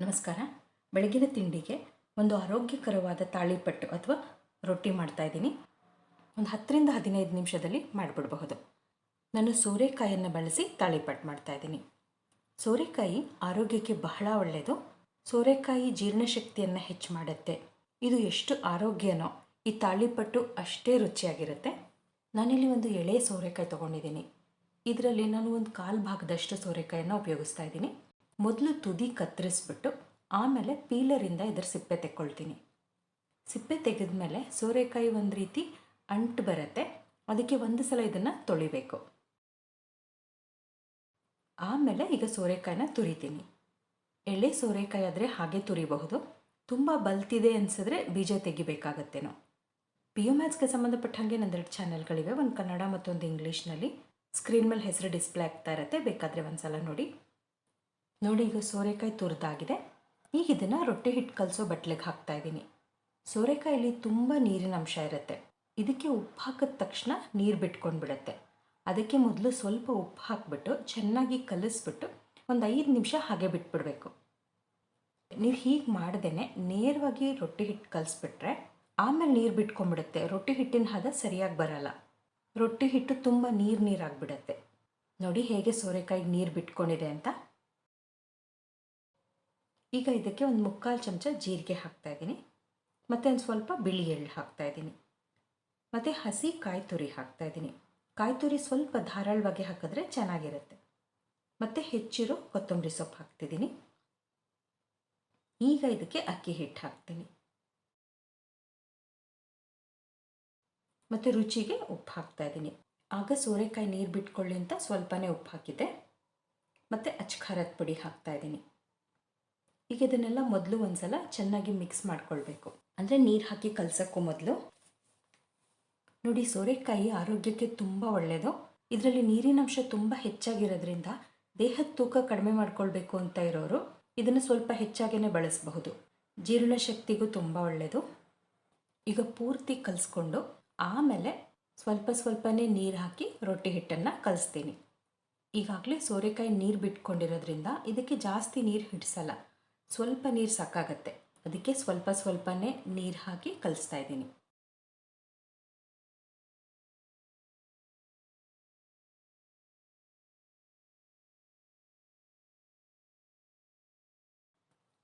ನಮಸ್ಕಾರ. ಬೆಳಗಿನ ತಿಂಡಿಗೆ ಒಂದು ಆರೋಗ್ಯಕರವಾದ ತಾಳಿಪಟ್ಟು ಅಥವಾ ರೊಟ್ಟಿ ಮಾಡ್ತಾ ಇದ್ದೀನಿ. ಒಂದು ಹತ್ತರಿಂದ ಹದಿನೈದು ನಿಮಿಷದಲ್ಲಿ ಮಾಡಿಬಿಡಬಹುದು. ನಾನು ಸೋರೆಕಾಯಿಯನ್ನು ಬಳಸಿ ತಾಳಿಪಟ್ಟು ಮಾಡ್ತಾ ಇದ್ದೀನಿ. ಸೋರೆಕಾಯಿ ಆರೋಗ್ಯಕ್ಕೆ ಬಹಳ ಒಳ್ಳೆಯದು ಸೋರೆಕಾಯಿ ಜೀರ್ಣಶಕ್ತಿಯನ್ನು ಹೆಚ್ಚು ಮಾಡುತ್ತೆ. ಇದು ಎಷ್ಟು ಆರೋಗ್ಯನೋ ಈ ತಾಳಿಪಟ್ಟು ಅಷ್ಟೇ ರುಚಿಯಾಗಿರುತ್ತೆ. ನಾನಿಲ್ಲಿ ಒಂದು ಎಳೆ ಸೋರೆಕಾಯಿ ತೊಗೊಂಡಿದ್ದೀನಿ. ಇದರಲ್ಲಿ ನಾನು ಒಂದು ಕಾಲು ಭಾಗದಷ್ಟು ಸೋರೆಕಾಯನ್ನು ಉಪಯೋಗಿಸ್ತಾ ಇದ್ದೀನಿ. ಮೊದಲು ತುದಿ ಕತ್ತರಿಸ್ಬಿಟ್ಟು ಆಮೇಲೆ ಪೀಲರಿಂದ ಇದರ ಸಿಪ್ಪೆ ತೆಕ್ಕೊಳ್ತೀನಿ. ಸಿಪ್ಪೆ ತೆಗೆದ ಮೇಲೆ ಸೋರೆಕಾಯಿ ಒಂದು ರೀತಿ ಅಂಟು ಬರುತ್ತೆ. ಅದಕ್ಕೆ ಒಂದು ಸಲ ಇದನ್ನು ತೊಳಿಬೇಕು. ಆಮೇಲೆ ಈಗ ಸೋರೆಕಾಯಿನ ತುರಿತೀನಿ. ಎಳೆ ಸೋರೆಕಾಯಿ ಆದರೆ ಹಾಗೆ ತುರಿಬಹುದು. ತುಂಬ ಬಲ್ತಿದೆ ಅನಿಸಿದ್ರೆ ಬೀಜ ತೆಗಿಬೇಕಾಗತ್ತೇನೋ. ಪಿ ಯು ಮ್ಯಾಥ್ಸ್ಗೆ ಸಂಬಂಧಪಟ್ಟ ಹಾಗೆ ನಂದೆರಡು ಚಾನೆಲ್ಗಳಿವೆ. ಒಂದು ಕನ್ನಡ ಮತ್ತೊಂದು ಇಂಗ್ಲೀಷ್ನಲ್ಲಿ. ಸ್ಕ್ರೀನ್ ಮೇಲೆ ಹೆಸರು ಡಿಸ್ಪ್ಲೇ ಆಗ್ತಾ ಇರುತ್ತೆ. ಬೇಕಾದರೆ ಒಂದು ಸಲ ನೋಡಿ. ನೋಡಿ, ಈಗ ಸೋರೆಕಾಯಿ ತುರಿದಾಗಿದೆ. ಈಗ ಇದನ್ನು ರೊಟ್ಟಿ ಹಿಟ್ಟು ಕಲಸೋ ಬಟ್ಲಿಗೆ ಹಾಕ್ತಾ ಇದ್ದೀನಿ ಸೋರೆಕಾಯಲ್ಲಿ ತುಂಬ ನೀರಿನ ಅಂಶ ಇರುತ್ತೆ. ಇದಕ್ಕೆ ಉಪ್ಪು ಹಾಕಿದ ತಕ್ಷಣ ನೀರು ಬಿಟ್ಕೊಂಡು ಬಿಡುತ್ತೆ ಅದಕ್ಕೆ ಮೊದಲು ಸ್ವಲ್ಪ ಉಪ್ಪು ಹಾಕಿಬಿಟ್ಟು ಚೆನ್ನಾಗಿ ಕಲಿಸ್ಬಿಟ್ಟು ಒಂದು ಐದು ನಿಮಿಷ ಹಾಗೆ ಬಿಟ್ಬಿಡಬೇಕು. ನೀವು ಹೀಗೆ ಮಾಡ್ದೇ ನೇರವಾಗಿ ರೊಟ್ಟಿ ಹಿಟ್ಟು ಕಲಿಸ್ಬಿಟ್ರೆ ಆಮೇಲೆ ನೀರು ಬಿಟ್ಕೊಂಡ್ಬಿಡುತ್ತೆ. ರೊಟ್ಟಿ ಹಿಟ್ಟಿನ ಹದ ಸರಿಯಾಗಿ ಬರಲ್ಲ. ರೊಟ್ಟಿ ಹಿಟ್ಟು ತುಂಬ ನೀರು ನೀರಾಗಿಬಿಡತ್ತೆ ನೋಡಿ, ಹೇಗೆ ಸೋರೆಕಾಯಿಗೆ ನೀರು ಬಿಟ್ಕೊಂಡಿದೆ ಅಂತ. ಈಗ ಇದಕ್ಕೆ ಒಂದು ಮುಕ್ಕಾಲು ಚಮಚ ಜೀರಿಗೆ ಹಾಕ್ತಾ ಇದ್ದೀನಿ. ಮತ್ತು ಒಂದು ಸ್ವಲ್ಪ ಬಿಳಿ ಎಳ್ಳು ಹಾಕ್ತಾ ಇದ್ದೀನಿ. ಮತ್ತು ಹಸಿ ಕಾಯಿ ತುರಿ ಹಾಕ್ತಾ ಇದ್ದೀನಿ. ಕಾಯಿ ತುರಿ ಸ್ವಲ್ಪ ಧಾರಾಳವಾಗಿ ಹಾಕಿದ್ರೆ ಚೆನ್ನಾಗಿರುತ್ತೆ. ಮತ್ತು ಹೆಚ್ಚಿರೋ ಕೊತ್ತಂಬರಿ ಸೊಪ್ಪು ಹಾಕ್ತಿದ್ದೀನಿ. ಈಗ ಇದಕ್ಕೆ ಅಕ್ಕಿ ಹಿಟ್ಟು ಹಾಕ್ತೀನಿ. ಮತ್ತು ರುಚಿಗೆ ಉಪ್ಪು ಹಾಕ್ತಾ ಇದ್ದೀನಿ. ಆಗ ಸೋರೆಕಾಯಿ ನೀರು ಬಿಟ್ಕೊಳ್ಳಿ ಅಂತ ಸ್ವಲ್ಪನೇ ಉಪ್ಪು ಹಾಕಿದ್ದೆ. ಮತ್ತು ಅಚ್ಖಾರದ ಪುಡಿ ಹಾಕ್ತಾ ಇದ್ದೀನಿ. ಈಗ ಇದನ್ನೆಲ್ಲ ಮೊದಲು ಒಂದ್ಸಲ ಚೆನ್ನಾಗಿ ಮಿಕ್ಸ್ ಮಾಡ್ಕೊಳ್ಬೇಕು. ಅಂದರೆ ನೀರು ಹಾಕಿ ಕಲಸಕ್ಕೂ ಮೊದಲು. ನೋಡಿ ಸೋರೆಕಾಯಿ ಆರೋಗ್ಯಕ್ಕೆ ತುಂಬ ಒಳ್ಳೆಯದು ಇದರಲ್ಲಿ ನೀರಿನಂಶ ತುಂಬ ಹೆಚ್ಚಾಗಿರೋದ್ರಿಂದ ದೇಹದ ತೂಕ ಕಡಿಮೆ ಮಾಡ್ಕೊಳ್ಬೇಕು ಅಂತ ಇರೋರು ಇದನ್ನು ಸ್ವಲ್ಪ ಹೆಚ್ಚಾಗೇ ಬಳಸಬಹುದು. ಜೀರ್ಣಶಕ್ತಿಗೂ ತುಂಬ ಒಳ್ಳೆಯದು ಈಗ ಪೂರ್ತಿ ಕಲಿಸ್ಕೊಂಡು ಆಮೇಲೆ ಸ್ವಲ್ಪ ಸ್ವಲ್ಪನೇ ನೀರು ಹಾಕಿ ರೊಟ್ಟಿ ಹಿಟ್ಟನ್ನು ಕಲಿಸ್ತೀನಿ. ಈಗಾಗಲೇ ಸೋರೆಕಾಯಿ ನೀರು ಬಿಟ್ಕೊಂಡಿರೋದ್ರಿಂದ ಇದಕ್ಕೆ ಜಾಸ್ತಿ ನೀರು ಹಿಡಿಸಲ್ಲ. ಸ್ವಲ್ಪ ನೀರು ಸಾಕಾಗತ್ತೆ. ಅದಕ್ಕೆ ಸ್ವಲ್ಪ ಸ್ವಲ್ಪನೇ ನೀರು ಹಾಕಿ ಕಲಿಸ್ತಾ ಇದ್ದೀನಿ.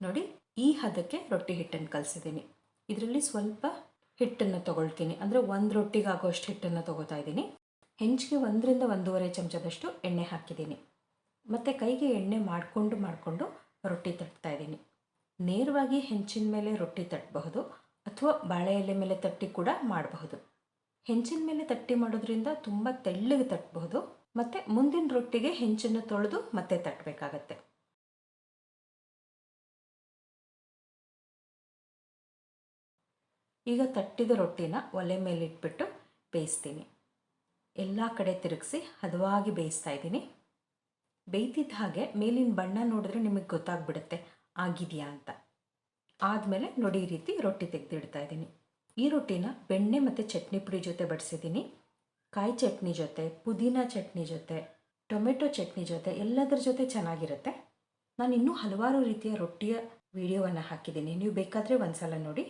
ನೋಡಿ, ಈ ಹದಕ್ಕೆ ರೊಟ್ಟಿ ಹಿಟ್ಟನ್ನು ಕಲಿಸಿದ್ದೀನಿ. ಇದರಲ್ಲಿ ಸ್ವಲ್ಪ ಹಿಟ್ಟನ್ನು ತಗೊಳ್ತೀನಿ. ಅಂದರೆ ಒಂದು ರೊಟ್ಟಿಗೆ ಆಗೋಷ್ಟು ಹಿಟ್ಟನ್ನು ತೊಗೋತಾ ಇದ್ದೀನಿ. ಹೆಂಚಿಗೆ ಒಂದರಿಂದ ಒಂದೂವರೆ ಚಮಚದಷ್ಟು ಎಣ್ಣೆ ಹಾಕಿದ್ದೀನಿ. ಮತ್ತು ಕೈಗೆ ಎಣ್ಣೆ ಮಾಡಿಕೊಂಡು ಮಾಡಿಕೊಂಡು ರೊಟ್ಟಿ ತಟ್ತಾ ಇದ್ದೀನಿ. ನೇರವಾಗಿ ಹೆಂಚಿನ ಮೇಲೆ ರೊಟ್ಟಿ ತಟ್ಟಬಹುದು ಅಥವಾ ಬಾಳೆ ಎಲೆ ಮೇಲೆ ತಟ್ಟಿ ಕೂಡ ಮಾಡಬಹುದು. ಹೆಂಚಿನ ಮೇಲೆ ತಟ್ಟಿ ಮಾಡೋದ್ರಿಂದ ತುಂಬ ತೆಳ್ಳಗೆ ತಟ್ಟಬಹುದು ಮತ್ತು ಮುಂದಿನ ರೊಟ್ಟಿಗೆ ಹೆಂಚನ್ನು ತೊಳೆದು ಮತ್ತೆ ತಟ್ಟಬೇಕಾಗತ್ತೆ ಈಗ ತಟ್ಟಿದ ರೊಟ್ಟಿನ ಒಲೆ ಮೇಲೆ ಇಟ್ಬಿಟ್ಟು ಬೇಯಿಸ್ತೀನಿ. ಎಲ್ಲ ಕಡೆ ತಿರುಗಿಸಿ ಹದವಾಗಿ ಬೇಯಿಸ್ತಾ ಇದ್ದೀನಿ. ಬೇಯ್ತಿದ್ದ ಹಾಗೆ ಮೇಲಿನ ಬಣ್ಣ ನೋಡಿದ್ರೆ ನಿಮಗೆ ಗೊತ್ತಾಗ್ಬಿಡುತ್ತೆ. ಆಗಿದೆಯಾ ಅಂತ. ಆದಮೇಲೆ ನೋಡಿ ಈ ರೀತಿ ರೊಟ್ಟಿ ತೆಗೆದಿಡ್ತಾ ಇದ್ದೀನಿ. ಈ ರೊಟ್ಟಿನ ಬೆಣ್ಣೆ ಮತ್ತು ಚಟ್ನಿ ಪುಡಿ ಜೊತೆ ಬಡಿಸಿದ್ದೀನಿ. ಕಾಯಿ ಚಟ್ನಿ ಜೊತೆ, ಪುದೀನ ಚಟ್ನಿ ಜೊತೆ, ಟೊಮೆಟೊ ಚಟ್ನಿ ಜೊತೆ ಎಲ್ಲದರ ಜೊತೆ ಚೆನ್ನಾಗಿರುತ್ತೆ. ನಾನು ಇನ್ನೂ ಹಲವಾರು ರೀತಿಯ ರೊಟ್ಟಿಯ ವಿಡಿಯೋವನ್ನು ಹಾಕಿದ್ದೀನಿ. ನೀವು ಬೇಕಾದರೆ ಒಂದ್ಸಲ ನೋಡಿ.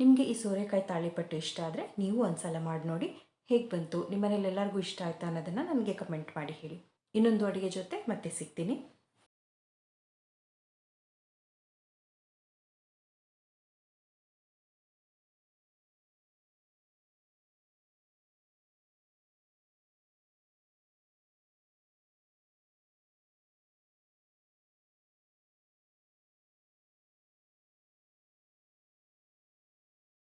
ನಿಮಗೆ ಈ ಸೋರೆಕಾಯಿ ತಾಳಿಪಟ್ಟು ಇಷ್ಟ ಆದರೆ ನೀವು ಒಂದ್ಸಲ ಮಾಡಿ ನೋಡಿ ಹೇಗೆ ಬಂತು? ನಿಮ್ಮನೇಲಿ ಎಲ್ಲರಿಗೂ ಇಷ್ಟ ಆಯಿತಾ ಅನ್ನೋದನ್ನು ನನಗೆ ಕಮೆಂಟ್ ಮಾಡಿ ಹೇಳಿ. ಇನ್ನೊಂದು ಅಡುಗೆ ಜೊತೆ ಮತ್ತೆ ಸಿಗ್ತೀನಿ.